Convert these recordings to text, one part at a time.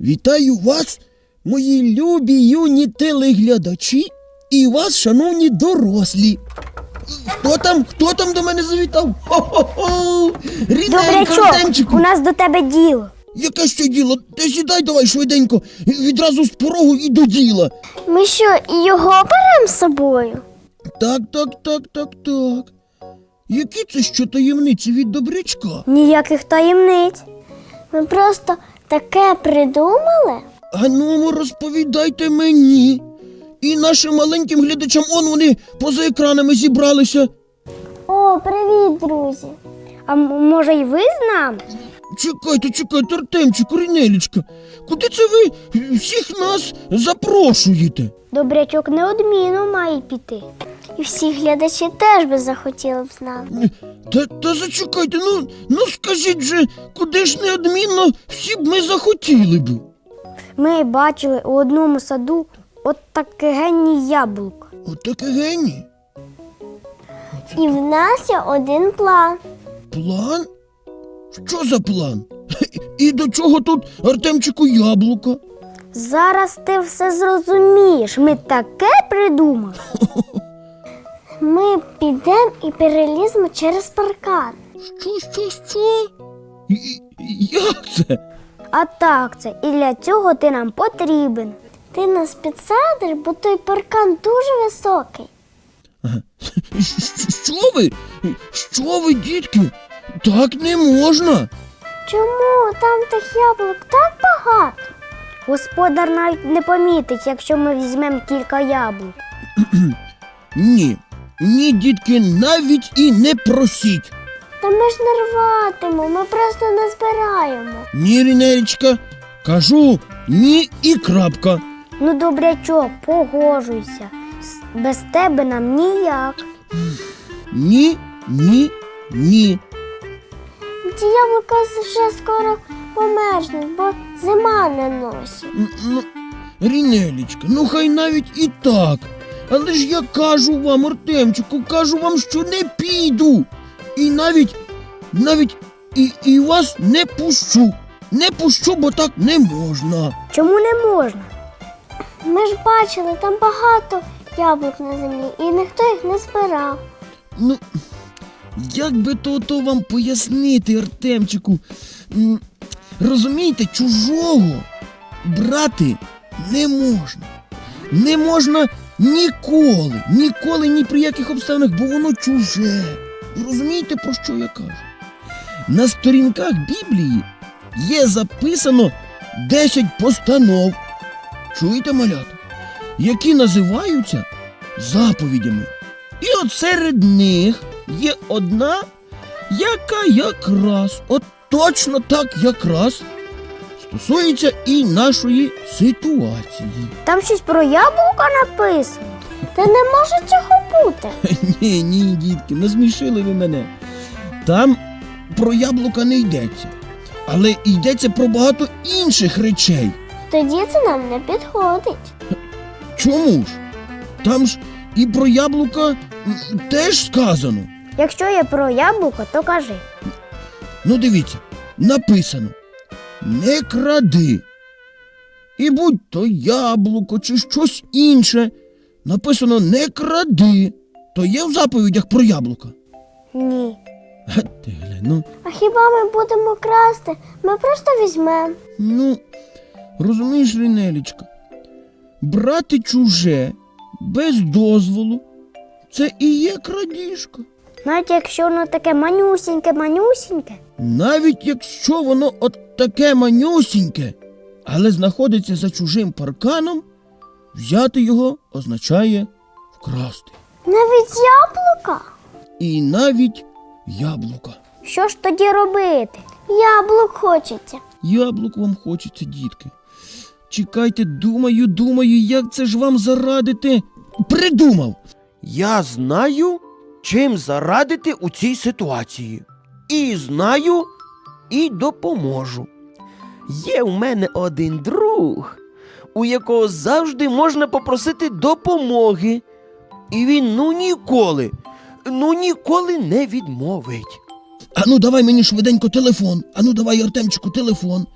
Вітаю вас, мої любі юні телеглядачі і вас, шановні дорослі. Хто там? Хто там до мене завітав? Хо-хо-хо! Рідненька, Добрячок, Артемчику! у нас до тебе діло. Яке ще діло? Ти сідай давай швиденько, відразу з порогу і до діла. Ми що, і його беремо з собою? Так, так, так, так, так. Які це що таємниці від добрячка? Ніяких таємниць. Ми просто таке придумали. Ганому, розповідайте мені. І нашим маленьким глядачам он вони поза екранами зібралися. О, привіт, друзі. А може й ви з нами? Чекайте, чекайте, Артемчику, Рінелічка, куди це ви всіх нас запрошуєте? Добрячок неодмінно має піти. І всі глядачі теж би захотіли б з нами. Та, та зачекайте, ну, ну скажіть же, куди ж неодмінно всі б ми захотіли б? Ми бачили у одному саду от таке генні яблуко. От таке геній. І в нас є один план. План? Що за план? І до чого тут Артемчику яблука? Зараз ти все зрозумієш. Ми таке придумали. Ми підемо і переліземо через паркан. Що, що, що? Як це? А так це, і для цього ти нам потрібен. Ти нас підсадиш, бо той паркан дуже високий. Що ви? Що ви, дітки? Так не можна. Чому там тих яблук так багато? Господар навіть не помітить, якщо ми візьмемо кілька яблук. Ні. Ні, дітки, навіть і не просіть. Та ми ж не рватимо, ми просто не збираємо. Ні, Рінерічка, кажу ні і крапка. Ну, добрячок, погоджуйся. С- Без тебе нам ніяк. Ні, ні, ні. Ті яблука вже скоро померзнуть, бо зима на носі. М, Ну, Рінелічка, ну хай навіть і так. Але ж я кажу вам, Артемчику, кажу вам, що не піду. І навіть, навіть і, і вас не пущу. Не пущу, бо так не можна. Чому не можна? Ми ж бачили, там багато яблук на землі, і ніхто їх не збирав. Ну, як би то, то вам пояснити, Артемчику? М, Розумієте, чужого брати не можна. Не можна ніколи, ніколи, ні при яких обставинах, бо воно чуже. Розумієте, про що я кажу? На сторінках Біблії є записано 10 постанов. Чуєте, малята? Які називаються заповідями. І от серед них є одна, яка якраз, от точно так якраз стосується і нашої ситуації. Там щось про яблука написано. Та не може цього бути. Ні, ні, дітки, не змішили ви мене. Там про яблука не йдеться, але йдеться про багато інших речей. Тоді це нам не підходить. Чому ж? Там ж і про яблука теж сказано. Якщо є про яблуко, то кажи. Ну, дивіться, написано: не кради. І будь то яблуко чи щось інше. Написано не кради. То є в заповідях про яблука. Ні. Га ти гля, ну, А хіба ми будемо красти? Ми просто візьмемо. ну, розумієш, Рінелічка, брати чуже без дозволу це і є крадіжка. Навіть якщо воно таке манюсіньке, манюсіньке. Навіть якщо воно от таке манюсіньке, але знаходиться за чужим парканом, взяти його означає вкрасти. Навіть яблука. І навіть яблука. Що ж тоді робити? Яблук хочеться. Яблук вам хочеться, дітки. Чекайте, думаю, думаю, як це ж вам зарадити. Придумав. Я знаю, чим зарадити у цій ситуації. І знаю, і допоможу. Є у мене один друг, у якого завжди можна попросити допомоги. І він ну ніколи, ну ніколи не відмовить. Ану, давай мені швиденько телефон. Ану, давай, Артемчику, телефон.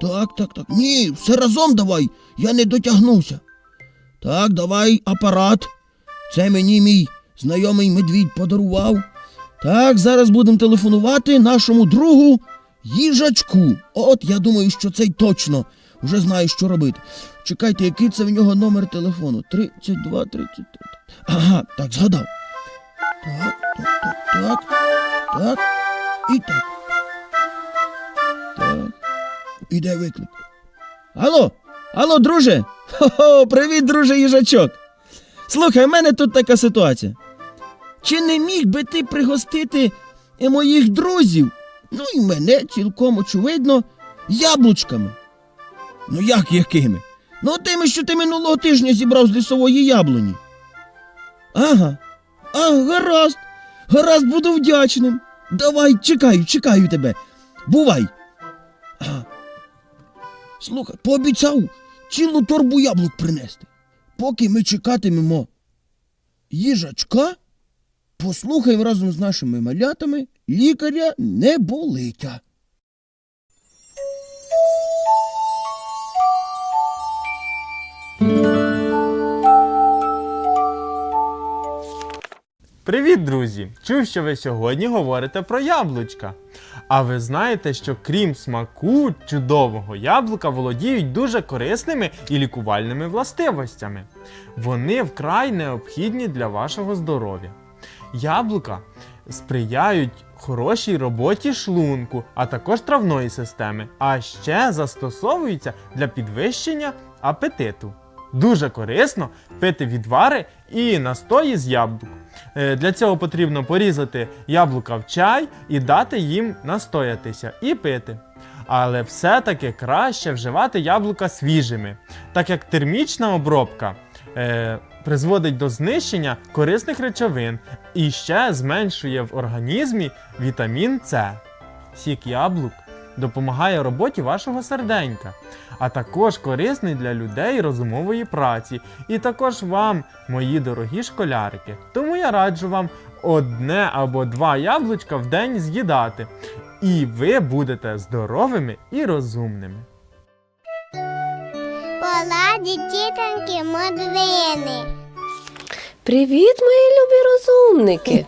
Так, так, так. Ні, все разом давай. Я не дотягнувся. Так, давай апарат. Це мені мій знайомий медвідь подарував. Так, зараз будемо телефонувати нашому другу їжачку. От я думаю, що цей точно вже знає, що робити. Чекайте, який це в нього номер телефону? 32, 33. Ага, так, згадав. Так, так, так, так. Так. І так. Так. Іде виклик. Алло, алло, друже. Хо-хо, привіт, друже їжачок. Слухай, в мене тут така ситуація. Чи не міг би ти пригостити е, моїх друзів, ну і мене цілком очевидно, яблучками? Ну як якими? Ну тими, що ти минулого тижня зібрав з лісової яблуні. Ага. А, гаразд. Гаразд буду вдячним. Давай, чекаю, чекаю тебе. Бувай. Ага. Слухай, пообіцяв цілу торбу яблук принести. Поки ми чекатимемо їжачка, послухаємо разом з нашими малятами лікаря неболитя. Привіт, друзі! Чув, що ви сьогодні говорите про яблучка. А ви знаєте, що крім смаку чудового яблука володіють дуже корисними і лікувальними властивостями. Вони вкрай необхідні для вашого здоров'я. Яблука сприяють хорошій роботі шлунку, а також травної системи, а ще застосовуються для підвищення апетиту. Дуже корисно пити відвари і настої з яблук. Е, Для цього потрібно порізати яблука в чай і дати їм настоятися і пити. Але все-таки краще вживати яблука свіжими, так як термічна обробка е, призводить до знищення корисних речовин і ще зменшує в організмі вітамін С. Сік яблук допомагає роботі вашого серденька, а також корисний для людей розумової праці, і також вам, мої дорогі школярики. Тому я раджу вам одне або два яблучка в день з'їдати, і ви будете здоровими і розумними. Поладі тітоньки модвини. Привіт, мої любі розумники!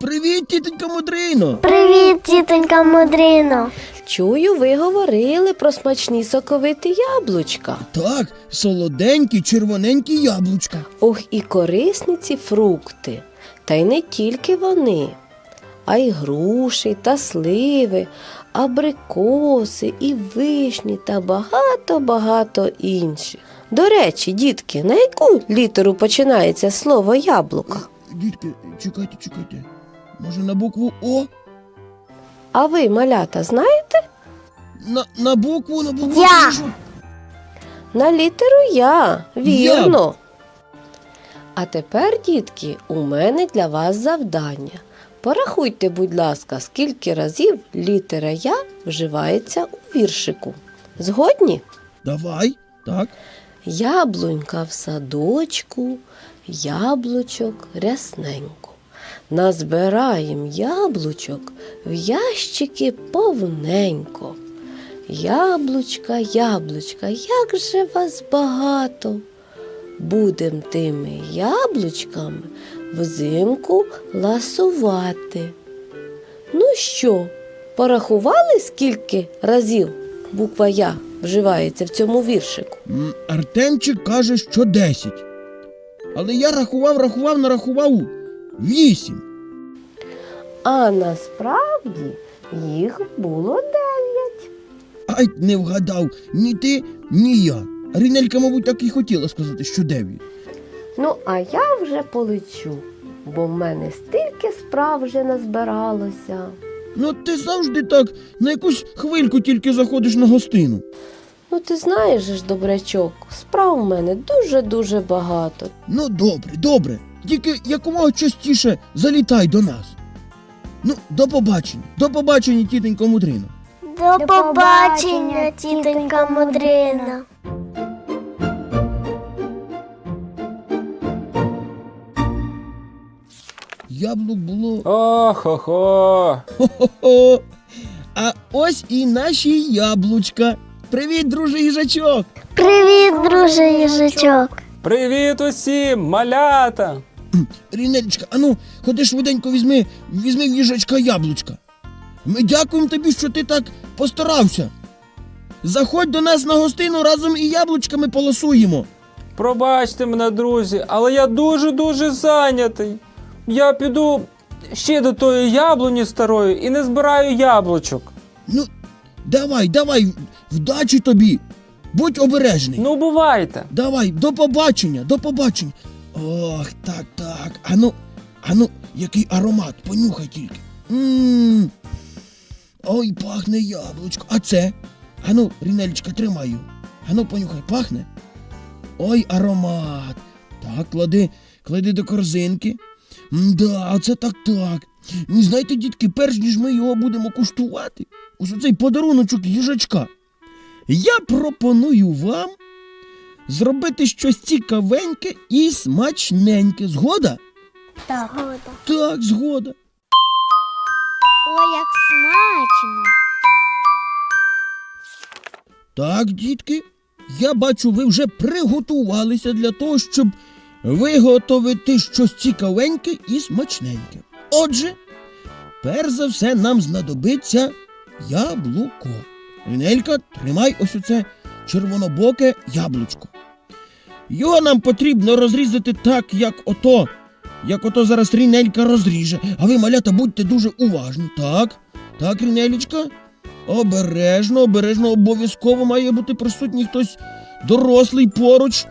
Привіт, тітонька Мудрино. Привіт, тітонька Мудрино. Чую, ви говорили про смачні соковиті яблучка. Так, солоденькі, червоненькі яблучка. Ох, і корисні ці фрукти. Та й не тільки вони, а й груші та сливи, абрикоси, і вишні та багато-багато інших. До речі, дітки, на яку літеру починається слово яблука? Дітки, чекайте, чекайте. Може на букву О? А ви, малята, знаєте? На, на букву, на букву. Я. що? На літеру Я, вірно. А тепер, дітки, у мене для вас завдання. Порахуйте, будь ласка, скільки разів літера Я вживається у віршику. Згодні? Давай. Так. Яблунька в садочку, яблучок рясненько. Назбираєм яблучок в ящики повненько. Яблучка, яблучка, як же вас багато. Будем тими яблучками взимку ласувати. Ну що, порахували, скільки разів буква Я вживається в цьому віршику? Артемчик каже, що 10. Але я рахував, рахував, нарахував 8. А насправді їх було дев'ять. Ай, не вгадав ні ти, ні я. Рінелька, мабуть, так і хотіла сказати, що 9. Ну, а я вже полечу, бо в мене стільки справ вже назбиралося. Ну ти завжди так на якусь хвильку тільки заходиш на гостину. Ну, ти знаєш же ж, добрячок, справ у мене дуже-дуже багато. Ну, добре, добре. Тільки якомога частіше залітай до нас. Ну, до побачення. До побачення, тітенько Мудрино. До побачення, тітонька Мудрина. Яблук було. Ох-хо-хо. Хо-хо. А ось і наші яблучка. Привіт, друже їжачок! Привіт, друже їжачок. Привіт усім, малята! Рінелечка, ану, ходи швиденько візьми, візьми в їжачка яблучка. Ми дякуємо тобі, що ти так постарався. Заходь до нас на гостину разом і яблучками полосуємо. Пробачте мене, друзі, але я дуже-дуже зайнятий. Я піду ще до тої яблуні старої і не збираю яблучок. Ну, давай, давай, вдачі тобі. Будь обережний. Ну, бувайте. Давай, до побачення, до побачення. Ох, так, так. Ану, ану, який аромат, понюхай тільки. Мм. Ой, пахне яблучко. А це? Ану, Рінелечка, тримаю. Ану, понюхай, пахне. Ой, аромат. Так, клади, клади до корзинки. Да, це так так. Знаєте, дітки, перш ніж ми його будемо куштувати, ось оцей подаруночок їжачка. Я пропоную вам зробити щось цікавеньке і смачненьке. Згода? Так. Так, згода. Ой, як смачно. Так, дітки, я бачу, ви вже приготувалися для того, щоб виготовити щось цікавеньке і смачненьке. Отже, перш за все нам знадобиться яблуко. Рінелька, тримай ось оце червонобоке яблучко. Його нам потрібно розрізати так, як ото. Як ото зараз Рінелька розріже. А ви, малята, будьте дуже уважні. Так, так, Рінелічка. Обережно, обережно, обов'язково має бути присутній хтось дорослий поруч,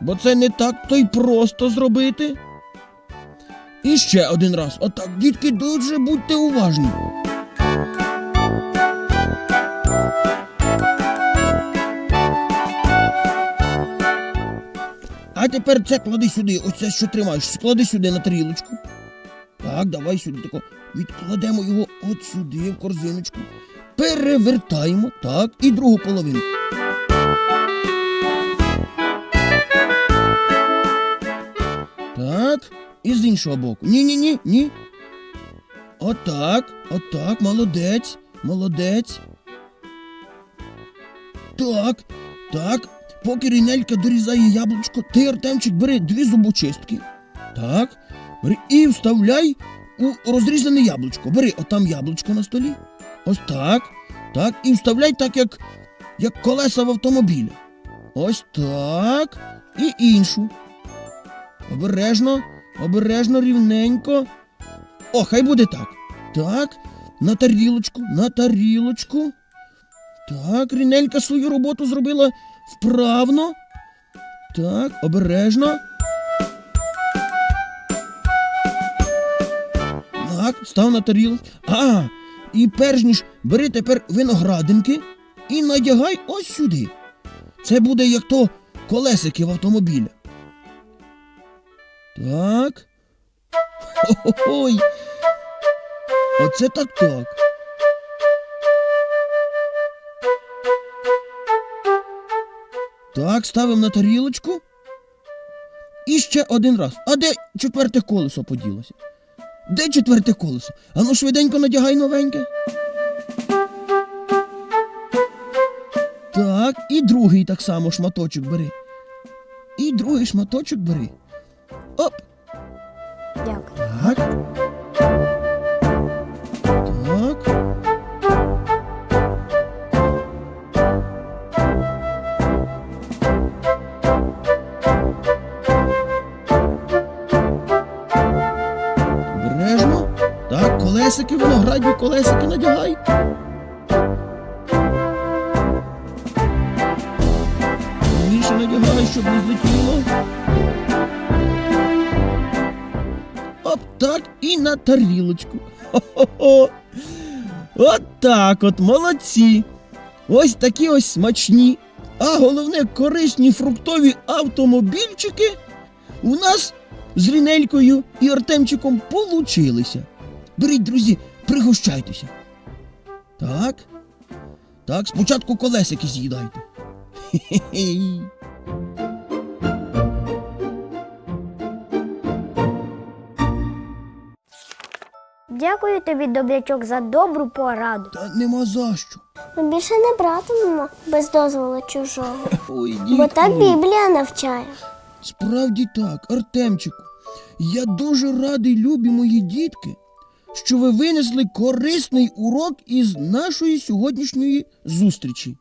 бо це не так то й просто зробити. І ще один раз. Отак, дітки, дуже будьте уважні. А тепер це клади сюди, ось це, що тримаєш, клади сюди на тарілочку. Так, давай сюди тако. Відкладемо його от сюди, в корзиночку. Перевертаємо, так, і другу половину. З іншого боку. Ні, ні, ні, ні. Отак, отак, молодець, молодець. Так, так. Поки Рінелька дорізає яблучко, ти, Артемчик, бери дві зубочистки. Так. Бери і вставляй у розрізане яблучко. Бери отам яблучко на столі. Ось так. Так. І вставляй так, як, як колеса в автомобілі. Ось так. І іншу. Обережно, обережно, рівненько. О, хай буде так. Так. На тарілочку, на тарілочку. Так, Рінелька свою роботу зробила вправно. Так, обережно. Так, став на тарілочку. А, і перш ніж бери тепер виноградинки і надягай ось сюди. Це буде як то колесики в автомобілі. Так. Ой. Оце так так. Так, ставимо на тарілочку. І ще один раз. А де четверте колесо поділося? Де четверте колесо? Ану швиденько надягай новеньке. Так, і другий так само шматочок бери. І другий шматочок бери. Надягай, щоб не злетіло. Оп, так і на тарілочку. Хо-хо-хо. От так от, молодці. Ось такі ось смачні, а головне корисні фруктові автомобільчики у нас з Рінелькою і Артемчиком получилися. Беріть, друзі, пригощайтеся. Так. Так, спочатку колесики з'їдайте. Хе-хе-хе. Дякую тобі, добрячок, за добру пораду. Та нема за що. Ми більше не братимемо без дозволу чужого. Ой, Бо дітки так. Біблія навчає. Справді так, Артемчику. Я дуже радий, любі мої дітки, що ви винесли корисний урок із нашої сьогоднішньої зустрічі.